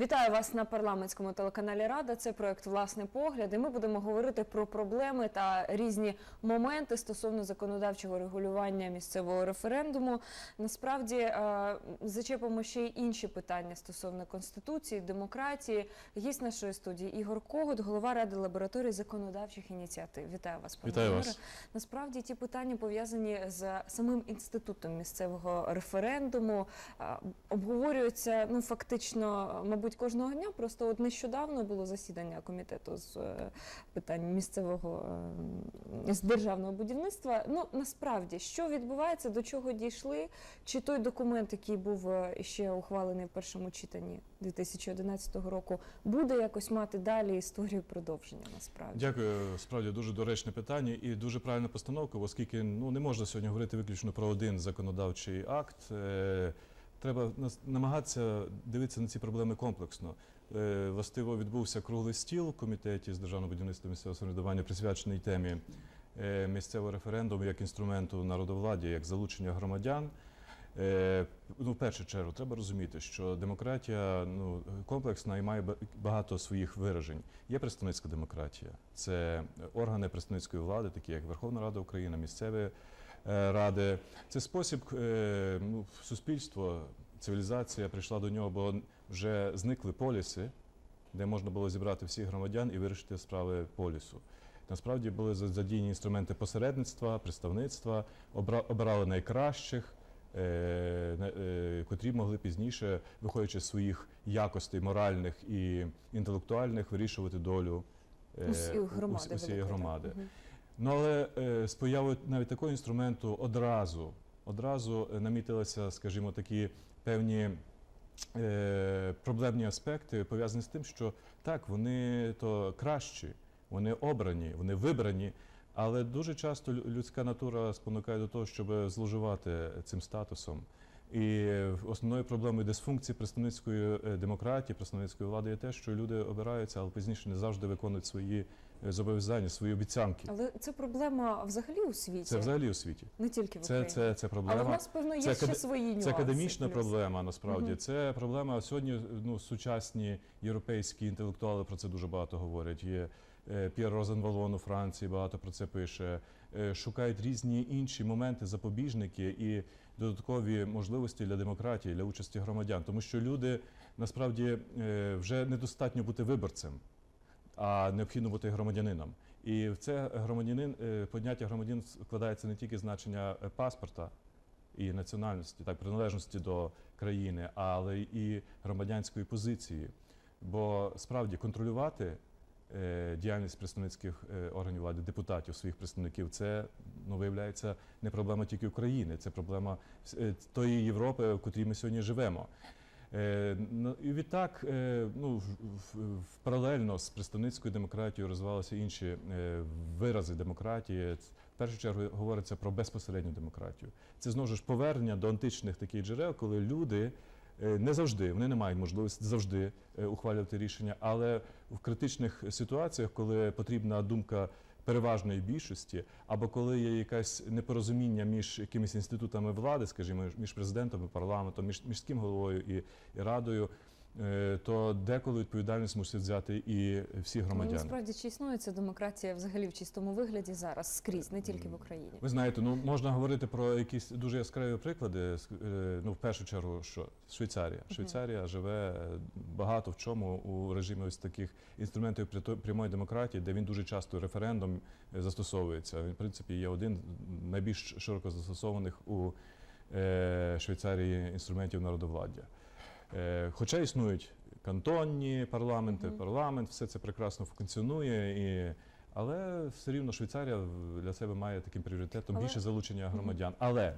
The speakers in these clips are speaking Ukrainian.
Вітаю вас на парламентському телеканалі Рада. Це проект Власний погляд. І ми будемо говорити про проблеми та різні моменти стосовно законодавчого регулювання місцевого референдуму. Насправді е, зачепимо ще й інші питання стосовно конституції, демократії. Гість нашої студії Ігор Когут, голова ради лабораторії законодавчих ініціатив. Вітаю вас, пане Вітаю вас. Насправді ті питання пов'язані з самим інститутом місцевого референдуму. Обговорюються ну фактично, мабуть, кожного дня. Просто от нещодавно було засідання комітету з е, питань місцевого е, з державного будівництва. Ну насправді, що відбувається, до чого дійшли? Чи той документ, який був е, ще ухвалений в першому читанні 2011 року, буде якось мати далі історію продовження? Насправді. Дякую. Справді дуже доречне питання і дуже правильна постановка, оскільки ну не можна сьогодні говорити виключно про один законодавчий акт. Треба намагатися дивитися на ці проблеми комплексно. Е, Властиво відбувся круглий стіл в комітеті з державного будівництва місцевого самоврядування, присвячений темі е, місцевого референдуму як інструменту народовладдя, як залучення громадян. Е, Ну, в першу чергу, треба розуміти, що демократія ну, комплексна і має ба- багато своїх виражень. Є представницька демократія, це органи представницької влади, такі як Верховна Рада України, місцеві ради. Це спосіб е, ну, суспільство, цивілізація прийшла до нього, бо вже зникли поліси, де можна було зібрати всіх громадян і вирішити справи полісу. Насправді були задіяні інструменти посередництва, представництва, обирали найкращих, е, е, котрі могли пізніше, виходячи з своїх якостей моральних і інтелектуальних, вирішувати долю е, Усі громади ус- усієї громади. Ну але е, з появою навіть такого інструменту одразу, одразу е, намітилися, скажімо, такі певні е, проблемні аспекти пов'язані з тим, що так, вони то кращі, вони обрані, вони вибрані, але дуже часто людська натура спонукає до того, щоб зловживати цим статусом. І основною проблемою дисфункції представницької е, демократії, представницької влади є те, що люди обираються, але пізніше не завжди виконують свої е, зобов'язання, свої обіцянки. Але це проблема взагалі у світі, Це взагалі у світі. не тільки в Це, Україні. це, це Але в проблема. нас, певно, є Це ще свої нюанси. Це академічна плюс. проблема. Насправді Мгм. це проблема сьогодні. Ну сучасні європейські інтелектуали про це дуже багато говорять. Є П'єр Розенвалон у Франції багато про це пише. Е, Шукають різні інші моменти, запобіжники і додаткові можливості для демократії, для участі громадян, тому що люди насправді е, вже недостатньо бути виборцем. А необхідно бути громадянином. І в це громадянин е, поняття громадянин складається не тільки значення е, паспорта і національності, так приналежності до країни, але і громадянської позиції. Бо справді контролювати е, діяльність представницьких е, органів влади, депутатів, своїх представників, це ну виявляється не проблема тільки України, це проблема е, тої Європи, в котрій ми сьогодні живемо. Е, ну, І відтак, е, ну, в, паралельно з представницькою демократією розвивалися інші е, вирази демократії. В першу чергу говориться про безпосередню демократію. Це знову ж повернення до античних таких джерел, коли люди е, не завжди, вони не мають можливості завжди е, ухвалювати рішення, але в критичних ситуаціях, коли потрібна думка переважної більшості, або коли є якесь непорозуміння між якимись інститутами влади, скажімо, між президентом і парламентом, між міським головою і, радою, е, то деколи відповідальність мусять взяти і всі Але громадяни. насправді чи існує ця демократія взагалі в чистому вигляді зараз скрізь, не тільки в Україні. Ви знаєте, ну можна говорити про якісь дуже яскраві приклади. Е, Ну, в першу чергу, що Швейцарія. Швейцарія живе е, багато в чому у режимі ось таких інструментів прямої демократії, де він дуже часто референдум е, застосовується. Він, в принципі, є один найбільш широко застосованих у е, Швейцарії інструментів народовладдя. Е, Хоча існують кантонні парламенти, Мгм. парламент, все це прекрасно функціонує і. Але все рівно Швейцарія для себе має таким пріоритетом Але- більше залучення громадян. Але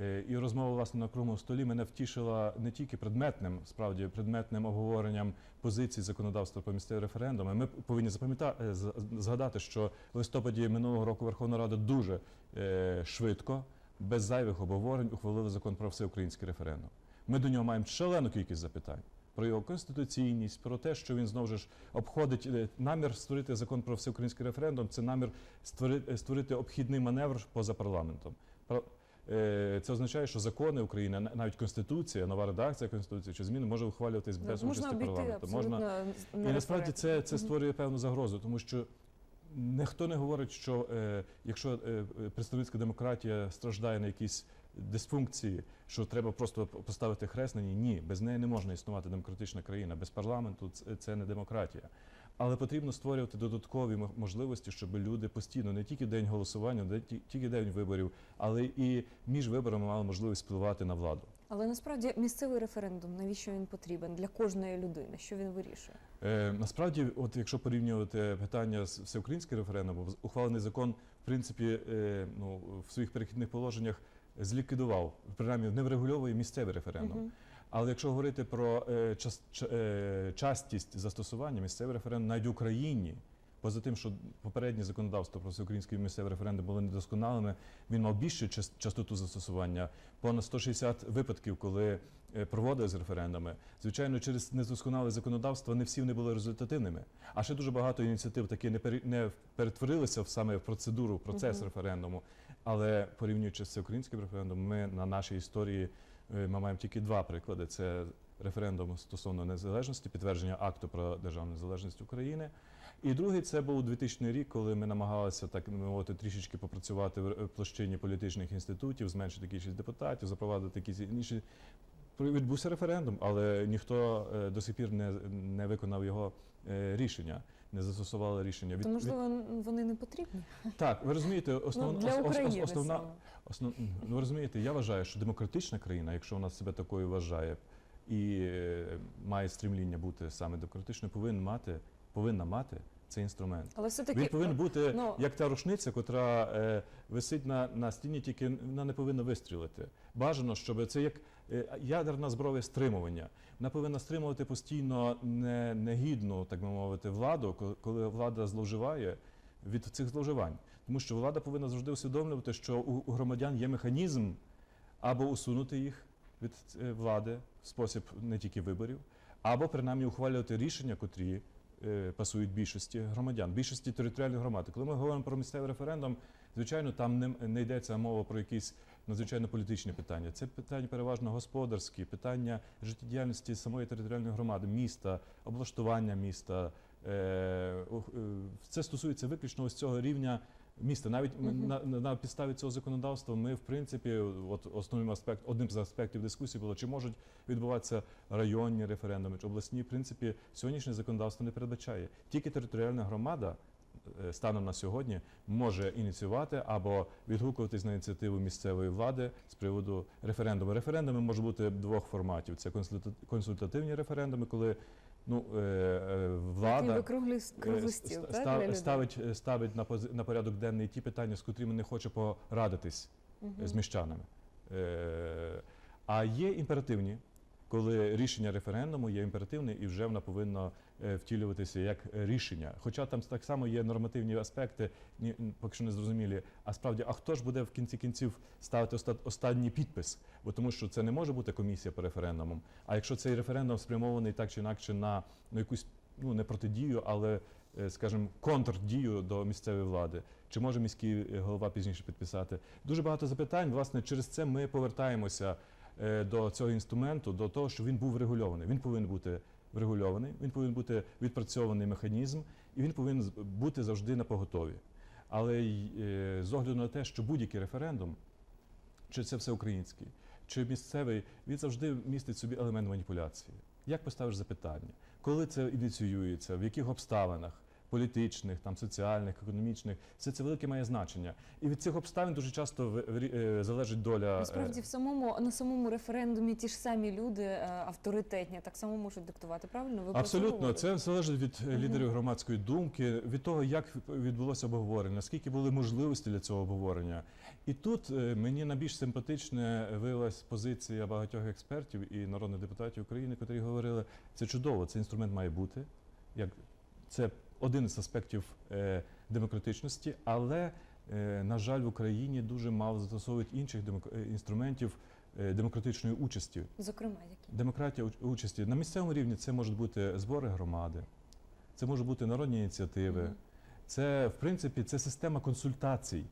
е, і розмова власне на круглому столі мене втішила не тільки предметним, справді предметним обговоренням позицій законодавства по місцевим референдумам. Ми повинні запам'ятати згадати, що в листопаді минулого року Верховна Рада дуже е, швидко, без зайвих обговорень, ухвалила закон про всеукраїнський референдум. Ми до нього маємо шалену кількість запитань. Про його конституційність, про те, що він знову ж обходить е, намір створити закон про всеукраїнський референдум. Це намір створити, створити обхідний маневр поза парламентом. Е, це означає, що закони України, на- навіть конституція, нова редакція конституції чи зміни може ухвалюватись без можна участі обійти парламенту. абсолютно не І насправді це, це створює певну загрозу, тому що ніхто не говорить, що е, якщо е, е, представницька демократія страждає на якісь дисфункції, що треба просто поставити хрест на ній. Ні, без неї не можна існувати демократична країна. Без парламенту це, не демократія. Але потрібно створювати додаткові можливості, щоб люди постійно не тільки день голосування, не ті- тільки день виборів, але і між виборами мали можливість впливати на владу. Але насправді місцевий референдум, навіщо він потрібен для кожної людини? Що він вирішує? Е, насправді, от якщо порівнювати питання з всеукраїнським референдумом, ухвалений закон, в принципі, е, ну, в своїх перехідних положеннях зліквідував, принаймні не врегульовує місцевий референдум. Мгм. Але якщо говорити про е, час, е, частість застосування місцевий референдум навіть в Україні, поза тим, що попереднє законодавство про всеукраїнський місцевий референдум було недосконалими, він мав більшу час- частоту застосування, понад 160 випадків, коли е, проводились референдуми. Звичайно, через недосконале законодавство не всі вони були результативними. А ще дуже багато ініціатив таки не, пере- не перетворилися в саме в процедуру, в процес Мгм. референдуму. Але порівнюючи з всеукраїнським референдумом, ми на нашій історії е, ми маємо тільки два приклади: це референдум стосовно незалежності, підтвердження акту про державну незалежність України. І другий це був 2000 рік, коли ми намагалися так мовити трішечки попрацювати в в площині політичних інститутів, зменшити кількість депутатів, запровадити якісь інші. Відбувся референдум, але ніхто е, до сих пір не, не виконав його е, рішення, не застосували рішення. То можливо вони не потрібні так, ви розумієте, основ, ну, для України основна. Основ... Ну, ви розумієте, я вважаю, що демократична країна, якщо вона себе такою вважає і е, має стремління бути саме демократичною, повинна мати, повинна мати цей інструмент. Але все таки Він повинен бути ну- як та рушниця, котра е, висить на, на стіні, тільки вона не повинна вистрілити. Бажано, щоб це як ядерна зброя стримування. Вона повинна стримувати постійно не, негідну, так би мовити, владу, коли влада зловживає від цих зловживань. Тому що влада повинна завжди усвідомлювати, що у, у громадян є механізм або усунути їх від е, влади в спосіб не тільки виборів, або принаймні ухвалювати рішення, котрі е, пасують більшості громадян, більшості територіальних громад. Коли ми говоримо про місцевий референдум, звичайно, там не, не йдеться мова про якісь надзвичайно політичні питання. Це питання переважно господарські, питання життєдіяльності самої територіальної громади, міста, облаштування міста. Е, е, Це стосується виключно ось цього рівня міста. Навіть Мгм. на, на, на підставі цього законодавства ми, в принципі, от основним аспект, одним з аспектів дискусії було, чи можуть відбуватися районні референдуми, чи обласні. В принципі, сьогоднішнє законодавство не передбачає. Тільки територіальна громада. Е, Станом на сьогодні може ініціювати або відгукуватись на ініціативу місцевої влади з приводу референдуму. Референдуми можуть бути двох форматів: це консульта- консультативні референдуми, коли ну е, е, влада стіл, став- ставить, ставить на, пози- на порядок денний ті питання, з котрими не хоче порадитись Мгм. з міщанами. А є імперативні, коли рішення референдуму є імперативне і вже воно повинно е, втілюватися як рішення. Хоча там так само є нормативні аспекти, ні, поки що не зрозумілі. А справді, а хто ж буде в кінці кінців ставити оста- останній підпис? Бо тому що це не може бути комісія по референдумам. А якщо цей референдум спрямований так чи інакше на ну, якусь ну не протидію, але е, скажімо, контрдію до місцевої влади. Чи може міський е, голова пізніше підписати? Дуже багато запитань. Власне, через це ми повертаємося до цього інструменту, до того, що він був врегульований. Він повинен бути врегульований, він повинен бути відпрацьований механізм, і він повинен бути завжди на поготові. Але е, з огляду на те, що будь-який референдум, чи це всеукраїнський, чи місцевий, він завжди містить собі елемент маніпуляції. Як поставиш запитання? Коли це ініціюється, в яких обставинах? Політичних, там соціальних, економічних, все це велике має значення, і від цих обставин дуже часто е, залежить доля. е, Насправді в самому на самому референдумі ті ж самі люди е, авторитетні так само можуть диктувати. Правильно? Ви Абсолютно, це залежить від лідерів громадської думки, від того, як відбулося обговорення, наскільки були можливості для цього обговорення. І тут мені найбільш симпатичне виявилась позиція багатьох експертів і народних депутатів України, котрі говорили, це чудово, цей інструмент має бути. Як це один із аспектів е, демократичності, але е, на жаль, в Україні дуже мало застосовують інших е, інструментів демократичної участі. Зокрема, які Демократія участі на місцевому рівні це можуть бути збори громади, це можуть бути народні ініціативи. Мгм. Це в принципі це система консультацій.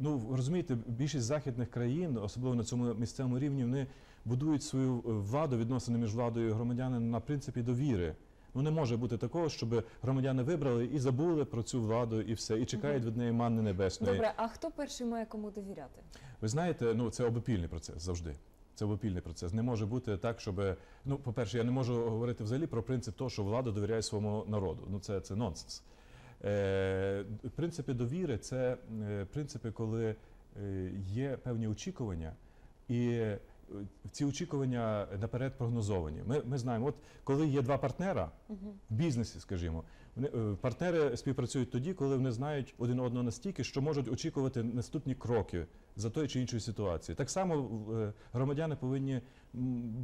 Ну розумієте, більшість західних країн, особливо на цьому місцевому рівні, вони будують свою владу, відносини між владою і громадянами на принципі довіри. Ну не може бути такого, щоб громадяни вибрали і забули про цю владу, і все, і чекають від неї манни небесної. Добре, а хто перший має кому довіряти? Ви знаєте, ну це обопільний процес завжди. Це обопільний процес. Не може бути так, щоб ну, по-перше, я не можу говорити взагалі про принцип того, що влада довіряє своєму народу. Ну це, це нонсенс. Е, принципи довіри це е, принципи, коли е, є певні очікування, і ці очікування наперед прогнозовані. Ми, ми знаємо, от коли є два партнера в бізнесі, скажімо, вони е, партнери співпрацюють тоді, коли вони знають один одного настільки, що можуть очікувати наступні кроки за тої чи іншої ситуації. Так само е, громадяни повинні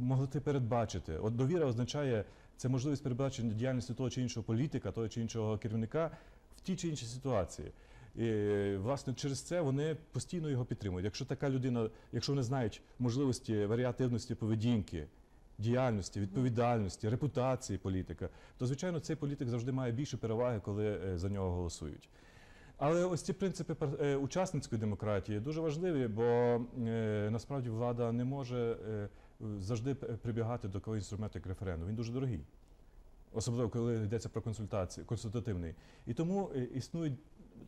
могти передбачити. От довіра означає це можливість передбачення діяльності того чи іншого політика, того чи іншого керівника в тій чи іншій ситуації. І, власне, через це вони постійно його підтримують. Якщо така людина, якщо вони знають можливості варіативності поведінки, діяльності, відповідальності, репутації політика, то звичайно цей політик завжди має більше переваги, коли е, за нього голосують. Але ось ці принципи е, учасницької демократії дуже важливі, бо е, насправді влада не може завжди прибігати до такого інструменту, як референдум. Він дуже дорогий, особливо коли йдеться про консультації, консультативний. І тому існують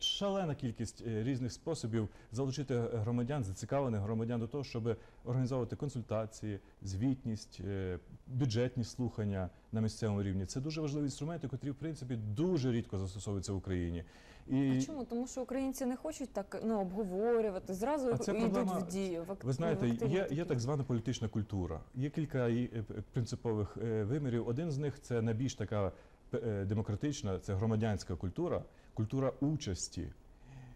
шалена кількість е, різних способів залучити громадян, зацікавлених громадян до того, щоб організовувати консультації, звітність, е, бюджетні слухання на місцевому рівні. Це дуже важливі інструменти, котрі в принципі дуже рідко застосовуються в Україні. І А чому? Тому що українці не хочуть так ну обговорювати, зразу А це йдуть проблема- в дію. В Ви знаєте, в є, є так звана політична культура. Є кілька е, принципових е, вимірів. Один з них це найбільш така е, демократична, це громадянська культура, культура участі.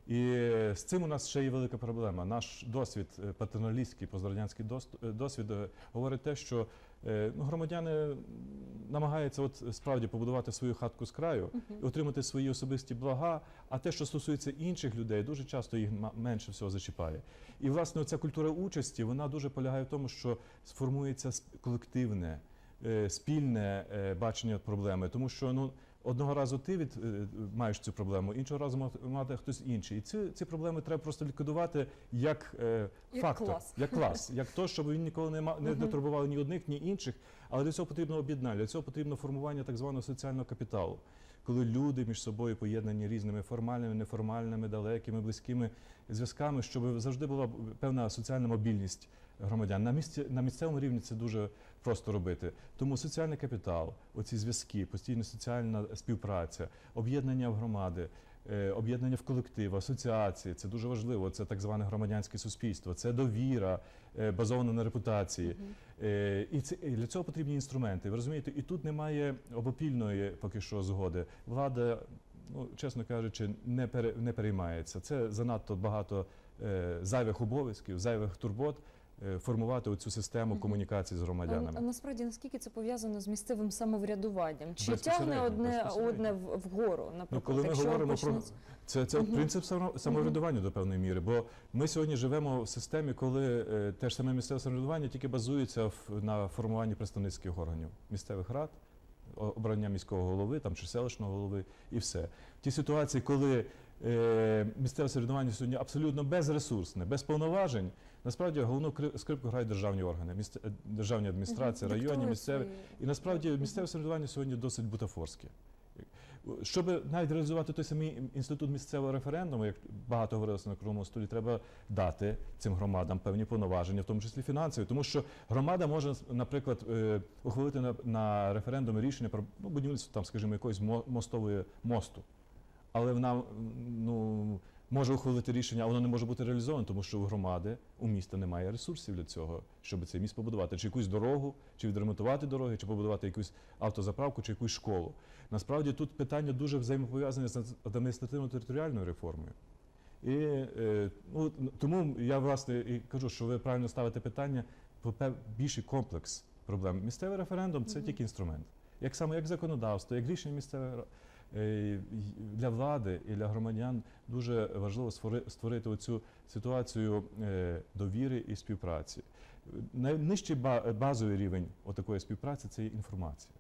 І е, з цим у нас ще є велика проблема. Наш досвід, е, патерналістський, пострадянський е, досвід е, говорить те, що е, ну, громадяни намагаються от справді побудувати свою хатку з краю і отримати свої особисті блага. А те, що стосується інших людей, дуже часто їх менше всього зачіпає. І власне ця культура участі вона дуже полягає в тому, що сформується колективне, е, спільне е, бачення проблеми, тому що ну. Одного разу ти від е, маєш цю проблему, іншого разу мати- хтось інший. І ці, ці проблеми треба просто ліквідувати як, е, Як фактор, клас. як клас, як то, щоб він ніколи не не дотурбував ні одних, ні інших. Але для цього потрібно об'єднання, для цього потрібно формування так званого соціального капіталу, коли люди між собою поєднані різними формальними, неформальними, далекими, близькими зв'язками, щоб завжди була певна соціальна мобільність громадян. На місці на місцевому рівні це дуже просто робити. Тому соціальний капітал, оці зв'язки, постійна соціальна співпраця, об'єднання в громади. е, Об'єднання в колектив, асоціації це дуже важливо. Це так зване громадянське суспільство, це довіра, е, базована на репутації. Мгм. Е, І це і для цього потрібні інструменти. Ви розумієте, і тут немає обопільної поки що згоди. Влада, ну чесно кажучи, не пере, не переймається. Це занадто багато е, зайвих обов'язків, зайвих турбот формувати оцю систему комунікації з громадянами. а насправді наскільки це пов'язано з місцевим самоврядуванням? Чи тягне одне одне вгору? Наприклад, Ну, коли ми якщо говоримо почнеться- про це, це Мгм. принцип само- самоврядування до певної міри, бо ми сьогодні живемо в системі, коли е, те ж саме місцеве самоврядування тільки базується в, на формуванні представницьких органів місцевих рад, обрання міського голови там чи селищного голови, і все. В тій ситуації, коли е, місцеве самоврядування сьогодні абсолютно безресурсне, без повноважень, насправді головну кри- скрипку грають державні органи, е, державні адміністрації, районні, місцеві. І насправді місцеве самоврядування сьогодні досить бутафорське. Щоб навіть реалізувати той самий інститут місцевого референдуму, як багато говорилося на круглому столі, треба дати цим громадам певні повноваження, в тому числі фінансові, тому що громада може, наприклад, е, ухвалити на, на референдумі рішення про ну, будівництво там, скажімо, якоїсь мо- мостової мосту, але вона ну. Може ухвалити рішення, а воно не може бути реалізовано, тому що у громади у міста немає ресурсів для цього, щоб цей міст побудувати, чи якусь дорогу, чи відремонтувати дороги, чи побудувати якусь автозаправку, чи якусь школу. Насправді тут питання дуже взаємопов'язане з адміністративно-територіальною реформою. І е, ну, тому я власне і кажу, що ви правильно ставите питання про більший комплекс проблем. Місцевий референдум це тільки інструмент. Як саме як законодавство, як рішення місцеве е, для влади і для громадян дуже важливо створити оцю ситуацію е, довіри і співпраці. Найнижчий ба- базовий рівень отакої співпраці це є інформація.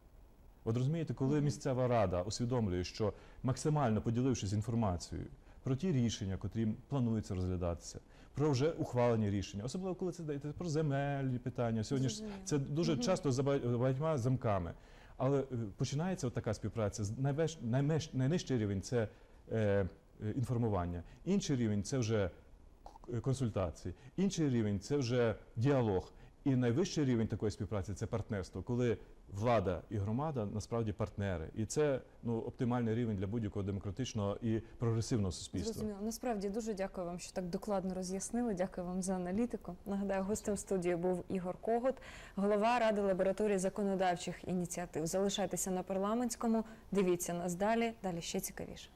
От розумієте, коли місцева рада усвідомлює, що максимально поділившись інформацією про ті рішення, котрі плануються розглядатися, про вже ухвалені рішення, особливо коли це йдеться про земельні питання. Сьогодні ж це дуже часто за багатьма замками. Але е, починається така співпраця. з Найвищ, найнижчий рівень це е, е, інформування. Інший рівень це вже консультації. Інший рівень це вже діалог. І найвищий рівень такої співпраці це партнерство, коли влада і громада насправді партнери. І це ну, оптимальний рівень для будь-якого демократичного і прогресивного суспільства. Зрозуміло. Насправді дуже дякую вам, що так докладно роз'яснили. Дякую вам за аналітику. Нагадаю, гостем студії був Ігор Когот, голова ради лабораторії законодавчих ініціатив. Залишайтеся на парламентському. Дивіться нас далі. Далі ще цікавіше.